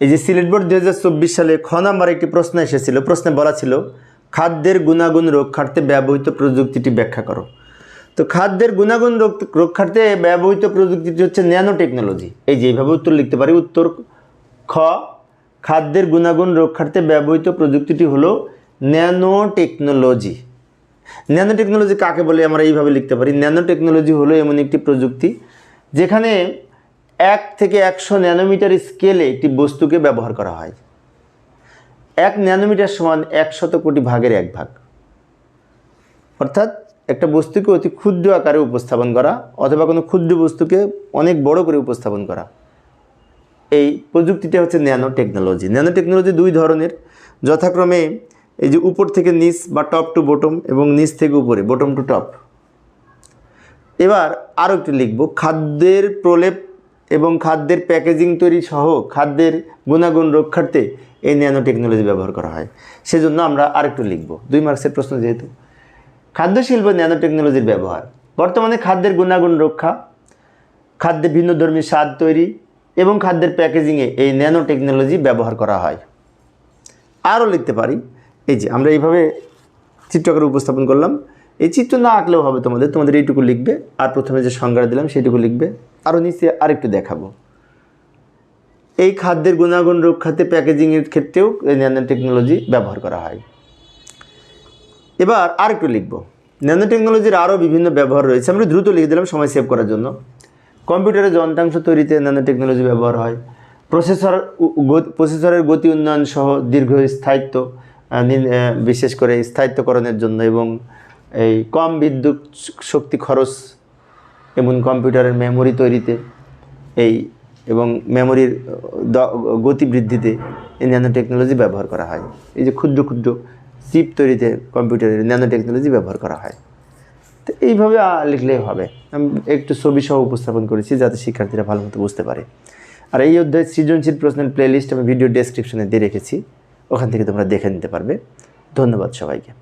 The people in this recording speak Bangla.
এই যে সিলেট বোর্ড দু হাজার চব্বিশ সালে খ নাম্বার একটি প্রশ্ন এসেছিল। প্রশ্নে বলা ছিল, খাদ্যের গুণাগুণ রক্ষার্থে ব্যবহৃত প্রযুক্তিটি ব্যাখ্যা করো। তো খাদ্যের গুণাগুণ রক- রক্ষার্থে ব্যবহৃত প্রযুক্তিটি হচ্ছে ন্যানো টেকনোলজি এই যে এইভাবে উত্তর লিখতে পারি, উত্তর খ, খাদ্যের গুণাগুণ রক্ষার্থে ব্যবহৃত প্রযুক্তিটি হলো ন্যানো টেকনোলজি ন্যানো টেকনোলজি কাকে বলে আমরা এইভাবে লিখতে পারি? ন্যানো টেকনোলজি হলো এমন একটি প্রযুক্তি যেখানে এক থেকে একশো ন্যানোমিটার স্কেলে একটি বস্তুকে ব্যবহার করা হয়। এক ন্যানোমিটার সমান একশত কোটি ভাগের এক ভাগ। অর্থাৎ একটা বস্তুকে অতি ক্ষুদ্র আকারে উপস্থাপন করা অথবা কোনো ক্ষুদ্র বস্তুকে অনেক বড় করে উপস্থাপন করা। এই প্রযুক্তিটা হচ্ছে ন্যানো টেকনোলজি ন্যানো টেকনোলজি দুই ধরনের। যথাক্রমে এই যে উপর থেকে নিচ বা টপ টু বটম এবং নিচ থেকে উপরে, বটম টু টপ। এবার আরও একটু লিখব। খাদ্যের প্রলেপ এবং খাদ্যের প্যাকেজিং তৈরি সহ খাদ্যের গুণাগুণ রক্ষার্থে এই ন্যানো টেকনোলজি ব্যবহার করা হয়। সেজন্য আমরা আরেকটু লিখব। দুই মার্কসের প্রশ্ন যেহেতু। খাদ্য শিল্প ন্যানো টেকনোলজির ব্যবহার। বর্তমানে খাদ্যের গুণাগুণ রক্ষা, খাদ্যে ভিন্ন ধর্মী স্বাদ তৈরি এবং খাদ্যের প্যাকেজিংয়ে এই ন্যানো টেকনোলজি ব্যবহার করা হয়। আরও লিখতে পারি। এই যে, আমরা এইভাবে চিত্রকারে উপস্থাপন করলাম। এই চিত্র না আঁকলেও হবে তোমাদের। তোমাদের এইটুকু লিখবে। আর প্রথমে যে সংজ্ঞা দিলাম, সেইটুকু লিখবে। আরও নিচে আরেকটু দেখাবো। এই খাদ্যের গুণাগুণ রক্ষাতে প্যাকেজিংয়ের ক্ষেত্রেও ন্যানো টেকনোলজি ব্যবহার করা হয়। এবার আরেকটু লিখব। ন্যানো টেকনোলজির আরও বিভিন্ন ব্যবহার রয়েছে, আমরা দ্রুত লিখে দিলাম, সময় সেভ করার জন্য। কম্পিউটারের যন্ত্রাংশ তৈরিতে ন্যানো টেকনোলজি ব্যবহার হয়। প্রসেসর প্রসেসরের গতি উন্নয়ন সহ দীর্ঘ স্থায়িত্ব বিশেষ করে স্থায়িত্বকরণের জন্য এবং এই কম বিদ্যুৎ শক্তি খরচ এবং কম্পিউটারের মেমোরি তৈরিতে এই এবং মেমোরির গতি বৃদ্ধিতে এই ন্যানো টেকনোলজি ব্যবহার করা হয়। এই যে ক্ষুদ্র ক্ষুদ্র চিপ তৈরিতে কম্পিউটারের ন্যানো টেকনোলজি ব্যবহার করা হয়। তো এইভাবে লিখলেই হবে। আমি একটু ছবি সহ উপস্থাপন করেছি যাতে শিক্ষার্থীরা ভালো মতো বুঝতে পারে। আর এই অধ্যায় সৃজনশীল প্রশ্নের প্লেলিস্ট আমি ভিডিও ডেসক্রিপশনে দিয়ে রেখেছি। ওখান থেকে তোমরা দেখে নিতে পারবে। ধন্যবাদ সবাইকে।